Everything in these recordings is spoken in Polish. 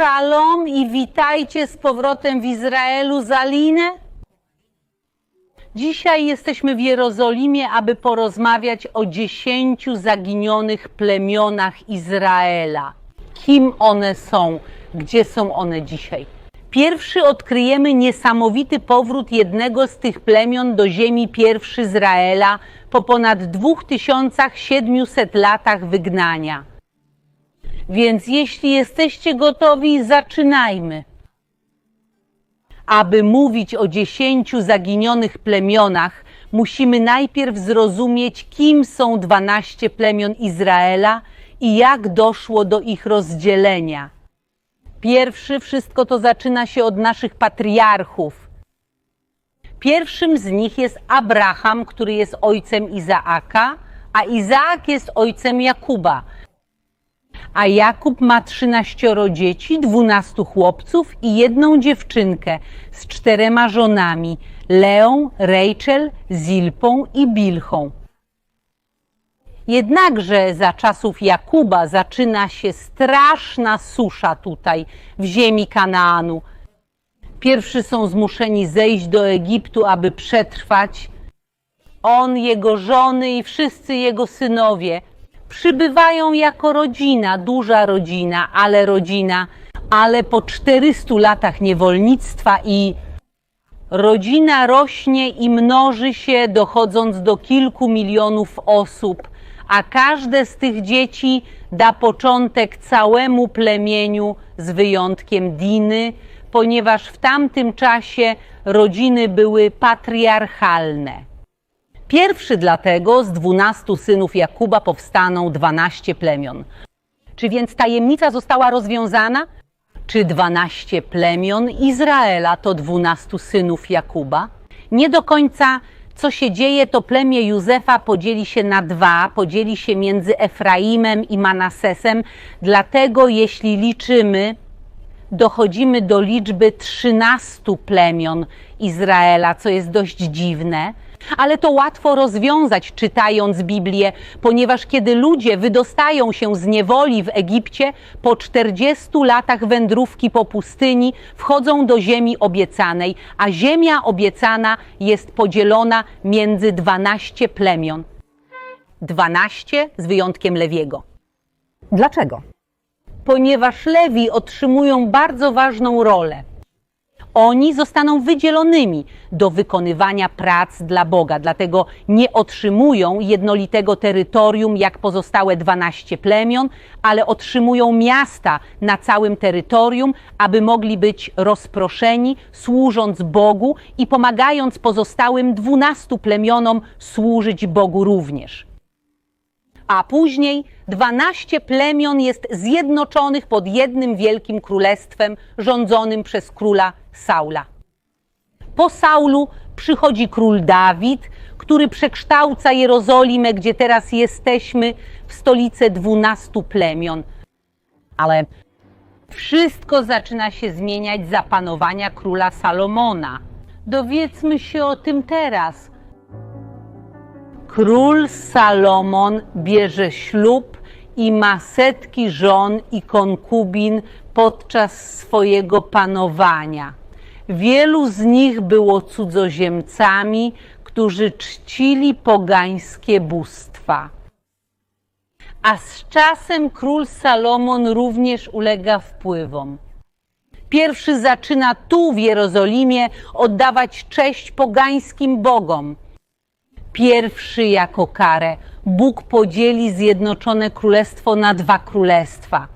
Szalom i witajcie z powrotem w Izraelu z Alinę. Dzisiaj jesteśmy w Jerozolimie, aby porozmawiać o dziesięciu zaginionych plemionach Izraela. Kim one są? Gdzie są one dzisiaj? Pierwszy odkryjemy niesamowity powrót jednego z tych plemion do ziemi pierwszy Izraela po ponad 2700 latach wygnania. Więc jeśli jesteście gotowi, zaczynajmy. Aby mówić o dziesięciu zaginionych plemionach, musimy najpierw zrozumieć, kim są dwanaście plemion Izraela i jak doszło do ich rozdzielenia. Pierwszy wszystko to zaczyna się od naszych patriarchów. Pierwszym z nich jest Abraham, który jest ojcem Izaaka, a Izaak jest ojcem Jakuba. A Jakub ma trzynaścioro dzieci, dwunastu chłopców i jedną dziewczynkę z czterema żonami Leą, Rachel, Zilpą i Bilchą. Jednakże za czasów Jakuba zaczyna się straszna susza tutaj, w ziemi Kanaanu. Pierwszy są zmuszeni zejść do Egiptu, aby przetrwać. On, jego żony i wszyscy jego synowie przybywają jako rodzina, duża rodzina, ale rodzina, ale po 400 latach niewolnictwa i rodzina rośnie i mnoży się, dochodząc do kilku milionów osób, a każde z tych dzieci da początek całemu plemieniu z wyjątkiem Diny, ponieważ w tamtym czasie rodziny były patriarchalne. Pierwszy dlatego z dwunastu synów Jakuba powstaną dwanaście plemion. Czy więc tajemnica została rozwiązana? Czy dwanaście plemion Izraela to dwunastu synów Jakuba? Nie do końca co się dzieje, to plemię Józefa podzieli się na dwa, podzieli się między Efraimem i Manasesem. Dlatego jeśli liczymy, dochodzimy do liczby 13 plemion Izraela, co jest dość dziwne. Ale to łatwo rozwiązać czytając Biblię, ponieważ kiedy ludzie wydostają się z niewoli w Egipcie, po 40 latach wędrówki po pustyni wchodzą do ziemi obiecanej, a ziemia obiecana jest podzielona między 12 plemion. 12 z wyjątkiem Lewiego. Dlaczego? Ponieważ Lewi otrzymują bardzo ważną rolę. Oni zostaną wydzielonymi do wykonywania prac dla Boga, dlatego nie otrzymują jednolitego terytorium jak pozostałe 12 plemion, ale otrzymują miasta na całym terytorium, aby mogli być rozproszeni, służąc Bogu i pomagając pozostałym 12 plemionom służyć Bogu również a później 12 plemion jest zjednoczonych pod jednym wielkim królestwem rządzonym przez króla Saula. Po Saulu przychodzi król Dawid, który przekształca Jerozolimę, gdzie teraz jesteśmy, w stolicę 12 plemion. Ale wszystko zaczyna się zmieniać za panowania króla Salomona. Dowiedzmy się o tym teraz. Król Salomon bierze ślub i ma setki żon i konkubin podczas swojego panowania. Wielu z nich było cudzoziemcami, którzy czcili pogańskie bóstwa. A z czasem król Salomon również ulega wpływom. Pierwszy zaczyna tu w Jerozolimie oddawać cześć pogańskim bogom. Pierwszy jako karę Bóg podzieli zjednoczone królestwo na dwa królestwa.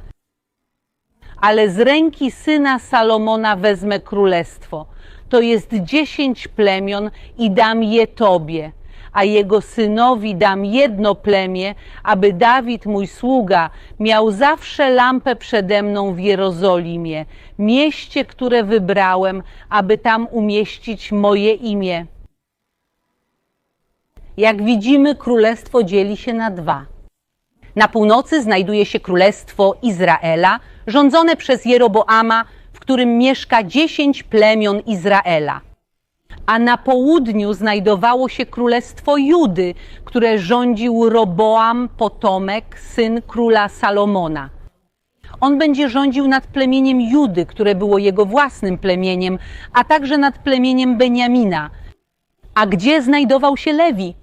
Ale z ręki syna Salomona wezmę królestwo. To jest dziesięć plemion i dam je tobie, a jego synowi dam jedno plemię, aby Dawid, mój sługa, miał zawsze lampę przede mną w Jerozolimie, mieście, które wybrałem, aby tam umieścić moje imię. Jak widzimy, królestwo dzieli się na dwa. Na północy znajduje się królestwo Izraela, rządzone przez Jeroboama, w którym mieszka dziesięć plemion Izraela. A na południu znajdowało się królestwo Judy, które rządził Roboam, potomek, syn króla Salomona. On będzie rządził nad plemieniem Judy, które było jego własnym plemieniem, a także nad plemieniem Beniamina. A gdzie znajdował się Lewi?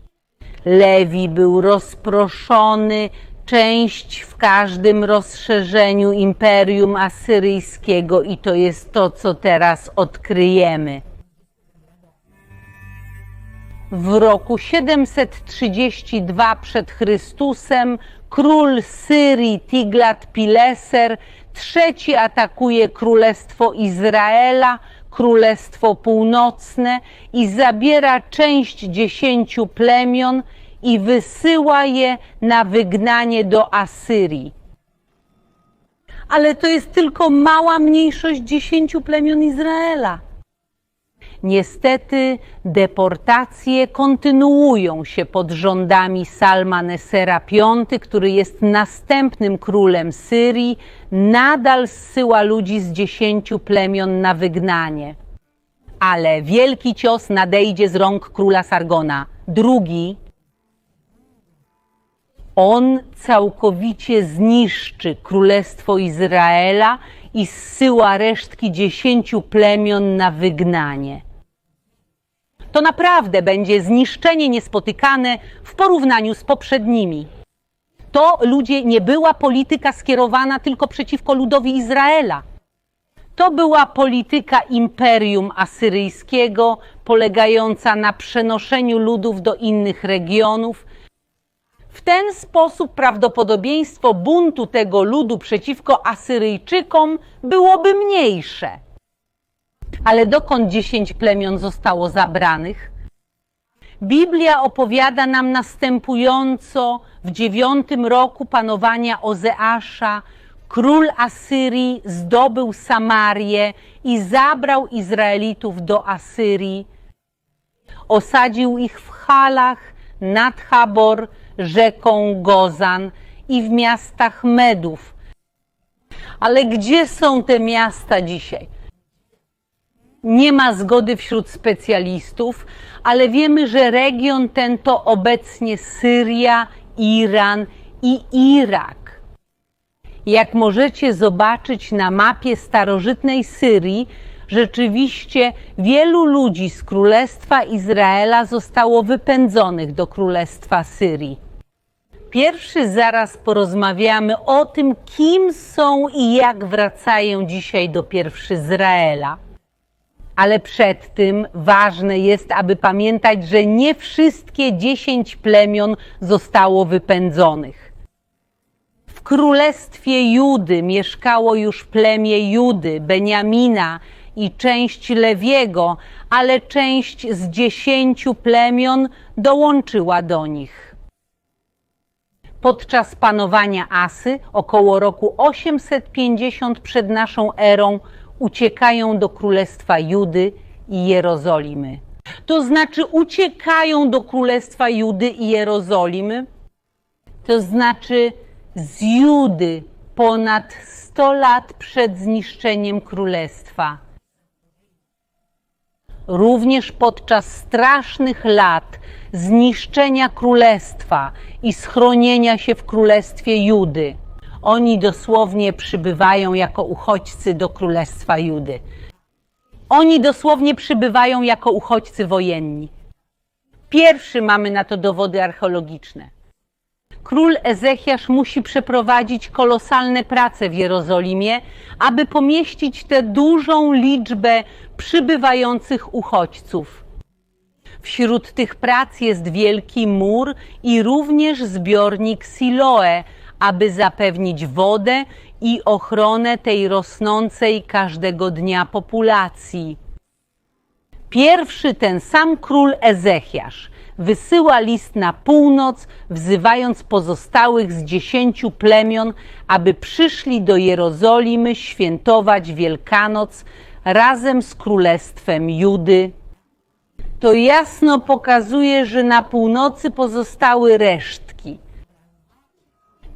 Lewi był rozproszony, część w każdym rozszerzeniu imperium asyryjskiego, i to jest to, co teraz odkryjemy. W roku 732 przed Chrystusem król Syrii Tiglat-Pileser trzeci atakuje królestwo Izraela, królestwo północne i zabiera część dziesięciu plemion i wysyła je na wygnanie do Asyrii. Ale to jest tylko mała mniejszość dziesięciu plemion Izraela. Niestety deportacje kontynuują się pod rządami Salmanesera V, który jest następnym królem Syrii, nadal zsyła ludzi z dziesięciu plemion na wygnanie. Ale wielki cios nadejdzie z rąk króla Sargona. Drugi, on całkowicie zniszczy królestwo Izraela i zsyła resztki dziesięciu plemion na wygnanie. To naprawdę będzie zniszczenie niespotykane w porównaniu z poprzednimi. To ludzie nie była polityka skierowana tylko przeciwko ludowi Izraela. To była polityka imperium asyryjskiego, polegająca na przenoszeniu ludów do innych regionów. W ten sposób prawdopodobieństwo buntu tego ludu przeciwko Asyryjczykom byłoby mniejsze. Ale dokąd dziesięć plemion zostało zabranych? Biblia opowiada nam następująco w dziewiątym roku panowania Ozeasza król Asyrii zdobył Samarię i zabrał Izraelitów do Asyrii. Osadził ich w Halach, nad Habor, rzeką Gozan i w miastach Medów. Ale gdzie są te miasta dzisiaj? Nie ma zgody wśród specjalistów, ale wiemy, że region ten to obecnie Syria, Iran i Irak. Jak możecie zobaczyć na mapie starożytnej Syrii, rzeczywiście wielu ludzi z Królestwa Izraela zostało wypędzonych do Królestwa Syrii. Pierwszy zaraz porozmawiamy o tym, kim są i jak wracają dzisiaj do pierwszy Izraela. Ale przed tym ważne jest, aby pamiętać, że nie wszystkie dziesięć plemion zostało wypędzonych. W królestwie Judy mieszkało już plemię Judy, Beniamina i część Lewiego, ale część z dziesięciu plemion dołączyła do nich. Podczas panowania Asy, około roku 850 przed naszą erą, uciekają do królestwa Judy i Jerozolimy. To znaczy uciekają do królestwa Judy i Jerozolimy, to znaczy z Judy ponad 100 lat przed zniszczeniem królestwa. Również podczas strasznych lat zniszczenia królestwa i schronienia się w królestwie Judy. Oni dosłownie przybywają jako uchodźcy do królestwa Judy. Oni dosłownie przybywają jako uchodźcy wojenni. Pierwszy mamy na to dowody archeologiczne. Król Ezechiasz musi przeprowadzić kolosalne prace w Jerozolimie, aby pomieścić tę dużą liczbę przybywających uchodźców. Wśród tych prac jest wielki mur i również zbiornik Siloe, aby zapewnić wodę i ochronę tej rosnącej każdego dnia populacji. Pierwszy ten sam król Ezechiasz wysyła list na północ, wzywając pozostałych z dziesięciu plemion, aby przyszli do Jerozolimy świętować Wielkanoc razem z królestwem Judy. To jasno pokazuje, że na północy pozostały resztki.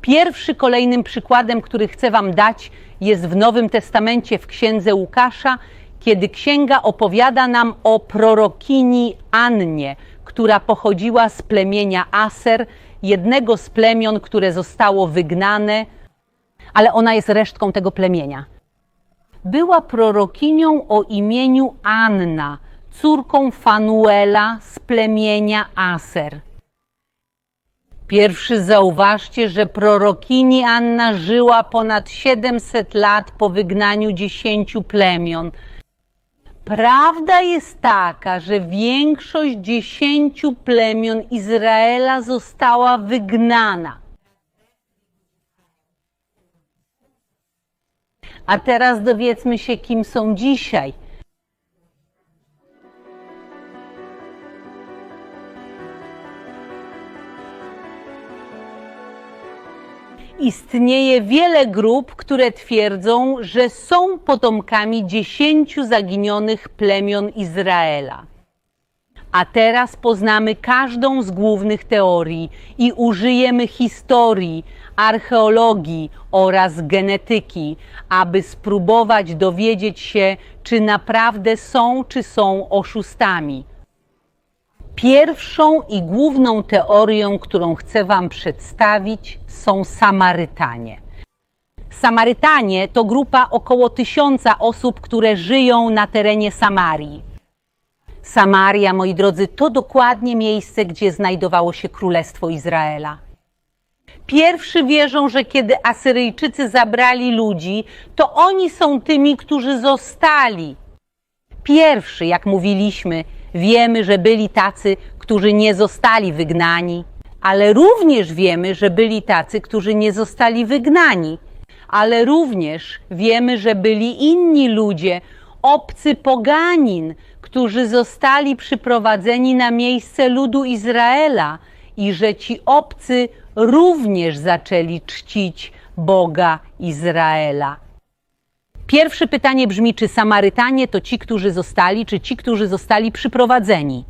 Pierwszy kolejnym przykładem, który chcę Wam dać, jest w Nowym Testamencie w księdze Łukasza, kiedy księga opowiada nam o prorokini Annie, która pochodziła z plemienia Aser, jednego z plemion, które zostało wygnane, ale ona jest resztką tego plemienia. Była prorokinią o imieniu Anna, córką Fanuela z plemienia Aser. Pierwszy zauważcie, że prorokini Anna żyła ponad 700 lat po wygnaniu dziesięciu plemion. Prawda jest taka, że większość dziesięciu plemion Izraela została wygnana. A teraz dowiedzmy się, kim są dzisiaj. Istnieje wiele grup, które twierdzą, że są potomkami dziesięciu zaginionych plemion Izraela. A teraz poznamy każdą z głównych teorii i użyjemy historii, archeologii oraz genetyki, aby spróbować dowiedzieć się, czy naprawdę są, czy są oszustami. Pierwszą i główną teorią, którą chcę Wam przedstawić, są Samarytanie. Samarytanie to grupa około tysiąca osób, które żyją na terenie Samarii. Samaria, moi drodzy, to dokładnie miejsce, gdzie znajdowało się Królestwo Izraela. Pierwszy wierzą, że kiedy Asyryjczycy zabrali ludzi, to oni są tymi, którzy zostali. Pierwszy, jak mówiliśmy, wiemy, że byli tacy, którzy nie zostali wygnani, ale również wiemy, że byli tacy, którzy nie zostali wygnani, ale również wiemy, że byli inni ludzie, obcy poganin, którzy zostali przyprowadzeni na miejsce ludu Izraela i że ci obcy również zaczęli czcić Boga Izraela. Pierwsze pytanie brzmi, czy Samarytanie to ci, którzy zostali, czy ci, którzy zostali przyprowadzeni?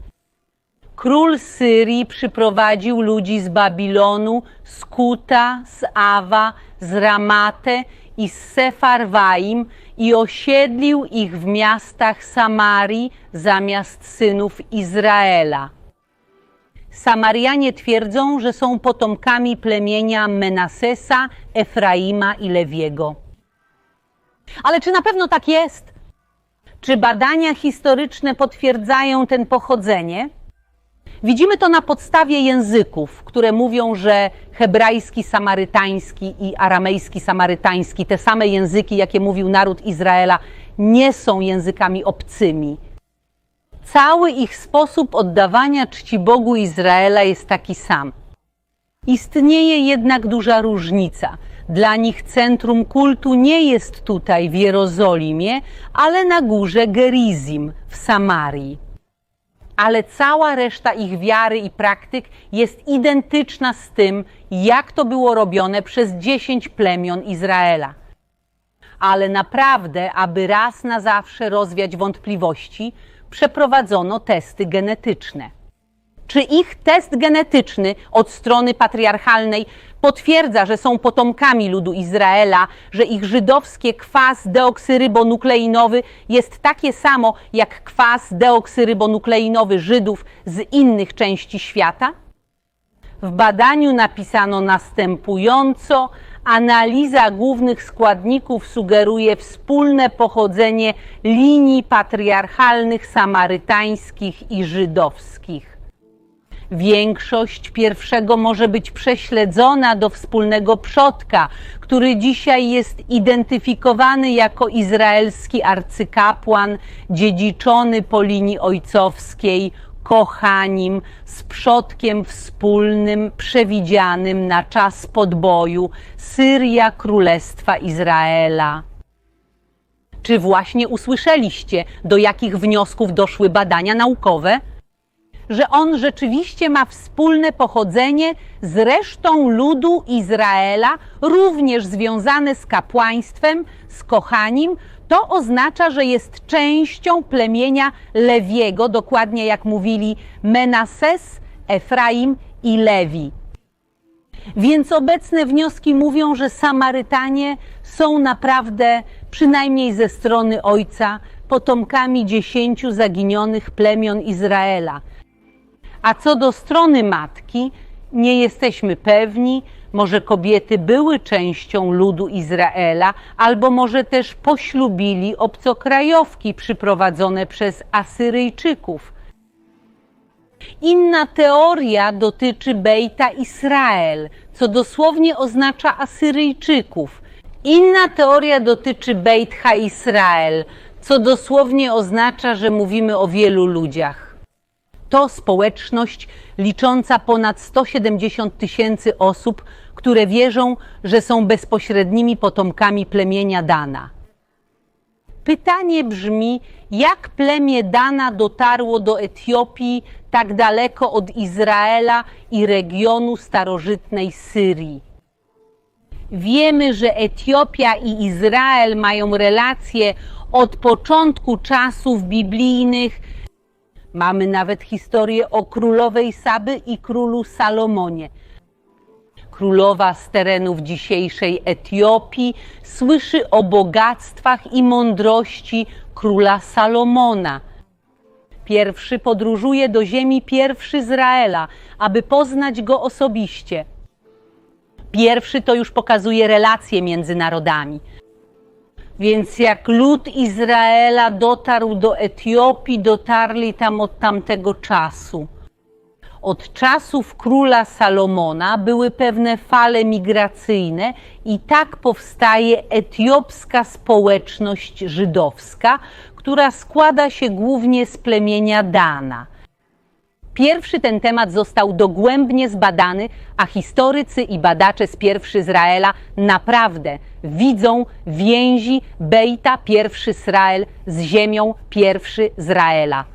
Król Syrii przyprowadził ludzi z Babilonu, z Kuta, z Awa, z Ramate i z Sefarwaim i osiedlił ich w miastach Samarii zamiast synów Izraela. Samarianie twierdzą, że są potomkami plemienia Menasesa, Efraima i Lewiego. Ale czy na pewno tak jest? Czy badania historyczne potwierdzają ten pochodzenie? Widzimy to na podstawie języków, które mówią, że hebrajski samarytański i aramejski samarytański, te same języki, jakie mówił naród Izraela, nie są językami obcymi. Cały ich sposób oddawania czci Bogu Izraela jest taki sam. Istnieje jednak duża różnica. Dla nich centrum kultu nie jest tutaj w Jerozolimie, ale na górze Gerizim w Samarii. Ale cała reszta ich wiary i praktyk jest identyczna z tym, jak to było robione przez dziesięć plemion Izraela. Ale naprawdę, aby raz na zawsze rozwiać wątpliwości, przeprowadzono testy genetyczne. Czy ich test genetyczny od strony patriarchalnej potwierdza, że są potomkami ludu Izraela, że ich żydowskie kwas deoksyrybonukleinowy jest takie samo jak kwas deoksyrybonukleinowy Żydów z innych części świata? W badaniu napisano następująco: Analiza głównych składników sugeruje wspólne pochodzenie linii patriarchalnych samarytańskich i żydowskich. Większość pierwszego może być prześledzona do wspólnego przodka, który dzisiaj jest identyfikowany jako izraelski arcykapłan, dziedziczony po linii ojcowskiej, kochanim, z przodkiem wspólnym, przewidzianym na czas podboju Syria Królestwa Izraela. Czy właśnie usłyszeliście, do jakich wniosków doszły badania naukowe? Że on rzeczywiście ma wspólne pochodzenie z resztą ludu Izraela, również związane z kapłaństwem, z kochanim, to oznacza, że jest częścią plemienia Lewiego, dokładnie jak mówili Menases, Efraim i Lewi. Więc obecne wnioski mówią, że Samarytanie są naprawdę, przynajmniej ze strony ojca, potomkami dziesięciu zaginionych plemion Izraela. A co do strony matki, nie jesteśmy pewni. Może kobiety były częścią ludu Izraela, albo może też poślubili obcokrajowki przyprowadzone przez Asyryjczyków. Inna teoria dotyczy Bejta Israel, co dosłownie oznacza Asyryjczyków. Inna teoria dotyczy Beit Ha Israel, co dosłownie oznacza, że mówimy o wielu ludziach. To społeczność licząca ponad 170 tysięcy osób, które wierzą, że są bezpośrednimi potomkami plemienia Dana. Pytanie brzmi, jak plemię Dana dotarło do Etiopii tak daleko od Izraela i regionu starożytnej Syrii? Wiemy, że Etiopia i Izrael mają relacje od początku czasów biblijnych. Mamy nawet historię o królowej Saby i królu Salomonie. Królowa z terenów dzisiejszej Etiopii słyszy o bogactwach i mądrości króla Salomona. Pierwszy podróżuje do ziemi pierwszy Izraela, aby poznać go osobiście. Pierwszy to już pokazuje relacje między narodami. Więc jak lud Izraela dotarł do Etiopii, dotarli tam od tamtego czasu. Od czasów króla Salomona były pewne fale migracyjne i tak powstaje etiopska społeczność żydowska, która składa się głównie z plemienia Dana. Pierwszy ten temat został dogłębnie zbadany, a historycy i badacze z pierwszy Izraela naprawdę widzą więzi Bejta pierwszy Izrael z ziemią pierwszy Izraela.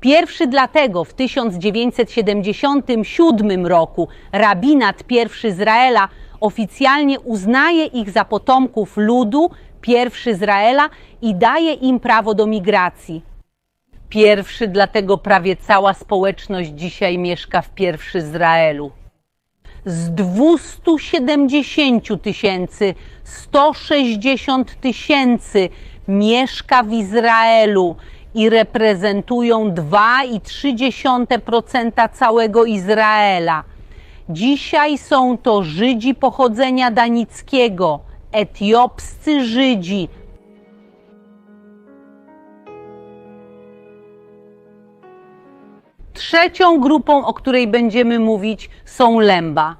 Pierwszy dlatego w 1977 roku rabinat pierwszy Izraela oficjalnie uznaje ich za potomków ludu pierwszy Izraela i daje im prawo do migracji. Pierwszy dlatego prawie cała społeczność dzisiaj mieszka w pierwszy Izraelu. Z 270 tysięcy 160 tysięcy mieszka w Izraelu i reprezentują 2,3% całego Izraela. Dzisiaj są to Żydzi pochodzenia danickiego, etiopscy Żydzi. Trzecią grupą, o której będziemy mówić, są Lemba.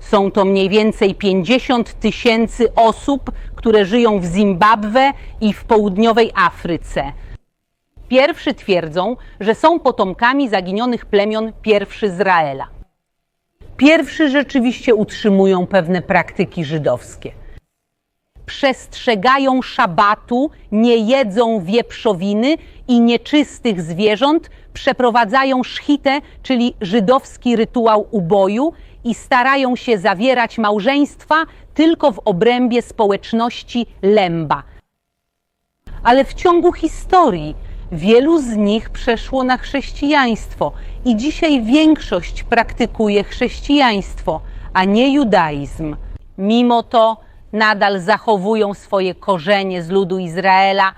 Są to mniej więcej 50 tysięcy osób, które żyją w Zimbabwe i w południowej Afryce. Pierwszy twierdzą, że są potomkami zaginionych plemion pierwszy Izraela. Pierwszy rzeczywiście utrzymują pewne praktyki żydowskie. Przestrzegają szabatu, nie jedzą wieprzowiny i nieczystych zwierząt, przeprowadzają szchitę, czyli żydowski rytuał uboju i starają się zawierać małżeństwa tylko w obrębie społeczności Lemba. Ale w ciągu historii wielu z nich przeszło na chrześcijaństwo i dzisiaj większość praktykuje chrześcijaństwo, a nie judaizm. Mimo to nadal zachowują swoje korzenie z ludu Izraela.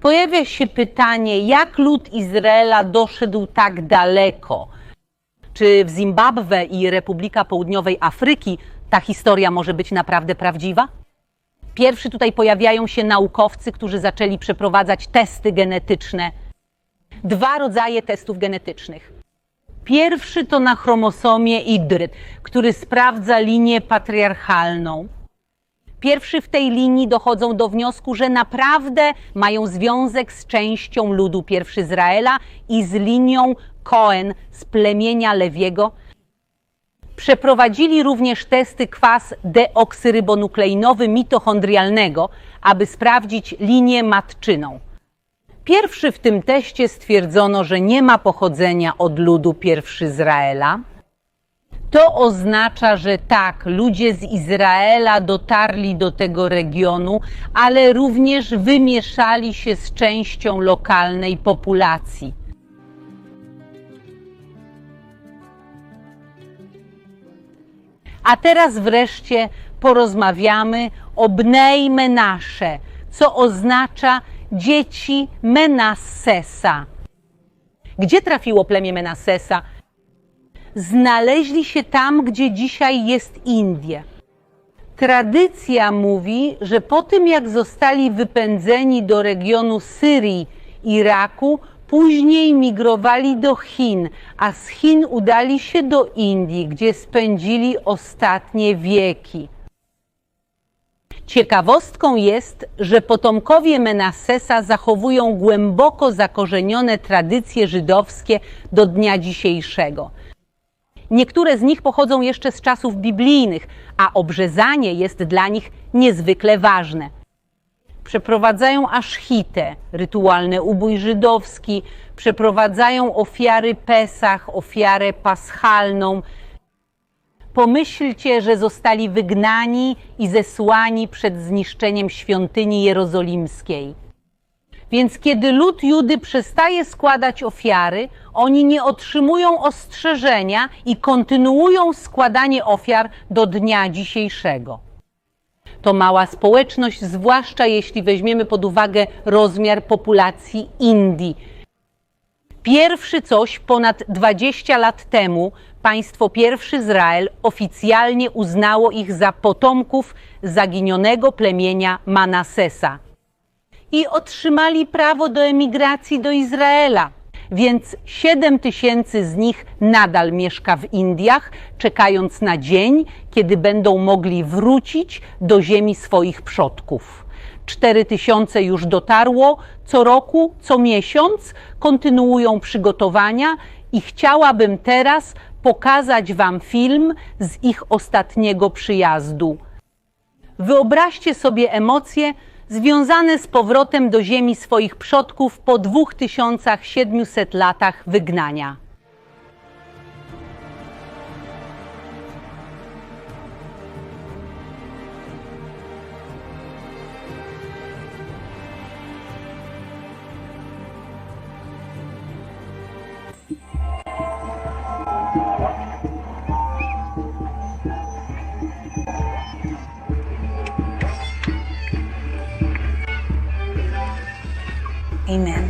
Pojawia się pytanie, jak lud Izraela doszedł tak daleko? Czy w Zimbabwe i Republika Południowej Afryki ta historia może być naprawdę prawdziwa? Pierwszy tutaj pojawiają się naukowcy, którzy zaczęli przeprowadzać testy genetyczne. Dwa rodzaje testów genetycznych. Pierwszy to na chromosomie idryt, który sprawdza linię patriarchalną. Pierwszy w tej linii dochodzą do wniosku, że naprawdę mają związek z częścią ludu pierwszy Izraela i z linią Cohen z plemienia Lewiego. Przeprowadzili również testy kwas deoksyrybonukleinowy mitochondrialnego, aby sprawdzić linię matczyną. Pierwszy w tym teście stwierdzono, że nie ma pochodzenia od ludu pierwszy Izraela. To oznacza, że tak, ludzie z Izraela dotarli do tego regionu, ale również wymieszali się z częścią lokalnej populacji. A teraz wreszcie porozmawiamy o Bnei Menasze, co oznacza dzieci Menassesa. Gdzie trafiło plemię Menassesa? znaleźli się tam, gdzie dzisiaj jest Indie. Tradycja mówi, że po tym jak zostali wypędzeni do regionu Syrii, Iraku, później migrowali do Chin, a z Chin udali się do Indii, gdzie spędzili ostatnie wieki. Ciekawostką jest, że potomkowie Menassesa zachowują głęboko zakorzenione tradycje żydowskie do dnia dzisiejszego. Niektóre z nich pochodzą jeszcze z czasów biblijnych, a obrzezanie jest dla nich niezwykle ważne. Przeprowadzają aszchitę, rytualny ubój żydowski, przeprowadzają ofiary Pesach, ofiarę paschalną. Pomyślcie, że zostali wygnani i zesłani przed zniszczeniem świątyni jerozolimskiej. Więc kiedy lud Judy przestaje składać ofiary, oni nie otrzymują ostrzeżenia i kontynuują składanie ofiar do dnia dzisiejszego. To mała społeczność, zwłaszcza jeśli weźmiemy pod uwagę rozmiar populacji Indii. Pierwszy coś ponad 20 lat temu państwo pierwszy Izrael oficjalnie uznało ich za potomków zaginionego plemienia Manassesa i otrzymali prawo do emigracji do Izraela. Więc 7 tysięcy z nich nadal mieszka w Indiach, czekając na dzień, kiedy będą mogli wrócić do ziemi swoich przodków. 4 tysiące już dotarło, co roku, co miesiąc kontynuują przygotowania i chciałabym teraz pokazać Wam film z ich ostatniego przyjazdu. Wyobraźcie sobie emocje, związane z powrotem do ziemi swoich przodków po 2700 latach wygnania. Amen.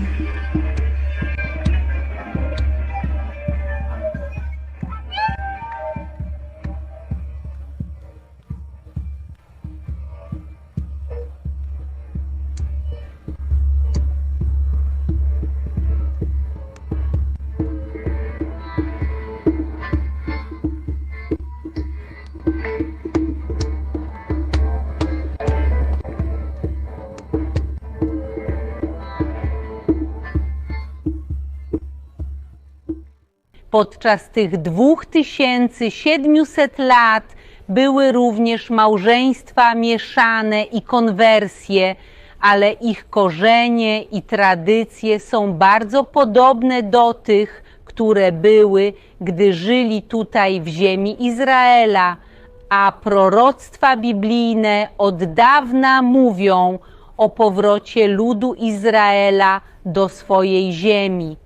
Podczas tych 2700 lat były również małżeństwa mieszane i konwersje, ale ich korzenie i tradycje są bardzo podobne do tych, które były, gdy żyli tutaj w ziemi Izraela, a proroctwa biblijne od dawna mówią o powrocie ludu Izraela do swojej ziemi.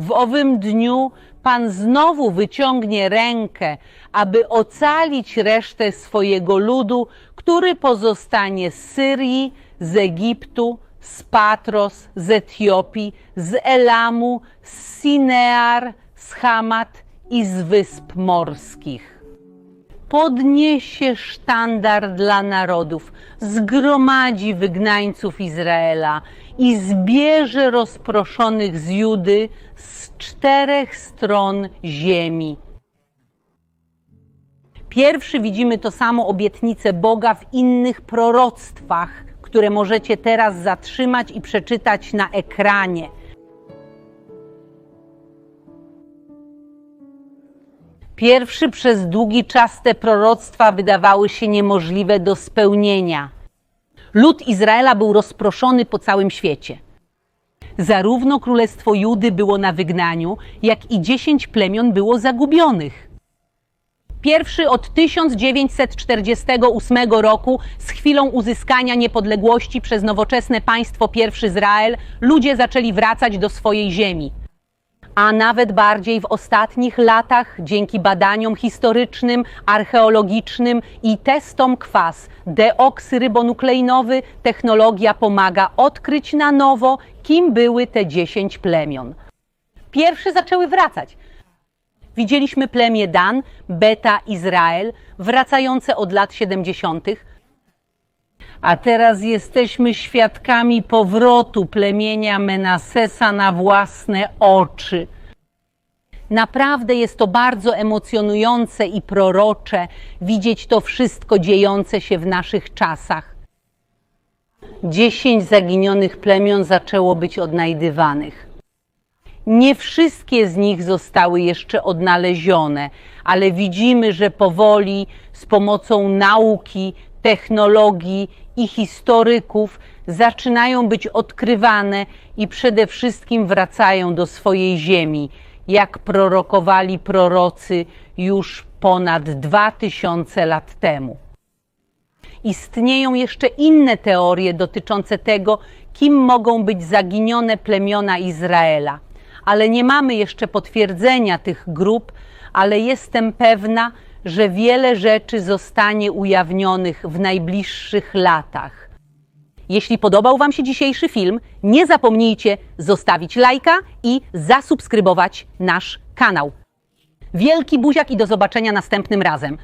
W owym dniu Pan znowu wyciągnie rękę, aby ocalić resztę swojego ludu, który pozostanie z Syrii, z Egiptu, z Patros, z Etiopii, z Elamu, z Sinear, z Hamat i z wysp morskich podniesie sztandar dla narodów, zgromadzi wygnańców Izraela i zbierze rozproszonych z Judy z czterech stron ziemi. Pierwszy widzimy to samo obietnicę Boga w innych proroctwach, które możecie teraz zatrzymać i przeczytać na ekranie. Pierwszy przez długi czas te proroctwa wydawały się niemożliwe do spełnienia. Lud Izraela był rozproszony po całym świecie. Zarówno królestwo Judy było na wygnaniu, jak i dziesięć plemion było zagubionych. Pierwszy od 1948 roku, z chwilą uzyskania niepodległości przez nowoczesne państwo pierwszy Izrael, ludzie zaczęli wracać do swojej ziemi a nawet bardziej w ostatnich latach dzięki badaniom historycznym, archeologicznym i testom kwas deoksyrybonukleinowy technologia pomaga odkryć na nowo, kim były te dziesięć plemion. Pierwsze zaczęły wracać. Widzieliśmy plemię Dan, Beta, Izrael, wracające od lat 70. A teraz jesteśmy świadkami powrotu plemienia Menasesa na własne oczy. Naprawdę jest to bardzo emocjonujące i prorocze widzieć to wszystko dziejące się w naszych czasach. Dziesięć zaginionych plemion zaczęło być odnajdywanych. Nie wszystkie z nich zostały jeszcze odnalezione, ale widzimy, że powoli z pomocą nauki, technologii i historyków zaczynają być odkrywane i przede wszystkim wracają do swojej ziemi, jak prorokowali prorocy już ponad dwa tysiące lat temu. Istnieją jeszcze inne teorie dotyczące tego, kim mogą być zaginione plemiona Izraela, ale nie mamy jeszcze potwierdzenia tych grup, ale jestem pewna, że wiele rzeczy zostanie ujawnionych w najbliższych latach. Jeśli podobał Wam się dzisiejszy film, nie zapomnijcie zostawić lajka i zasubskrybować nasz kanał. Wielki buziak i do zobaczenia następnym razem.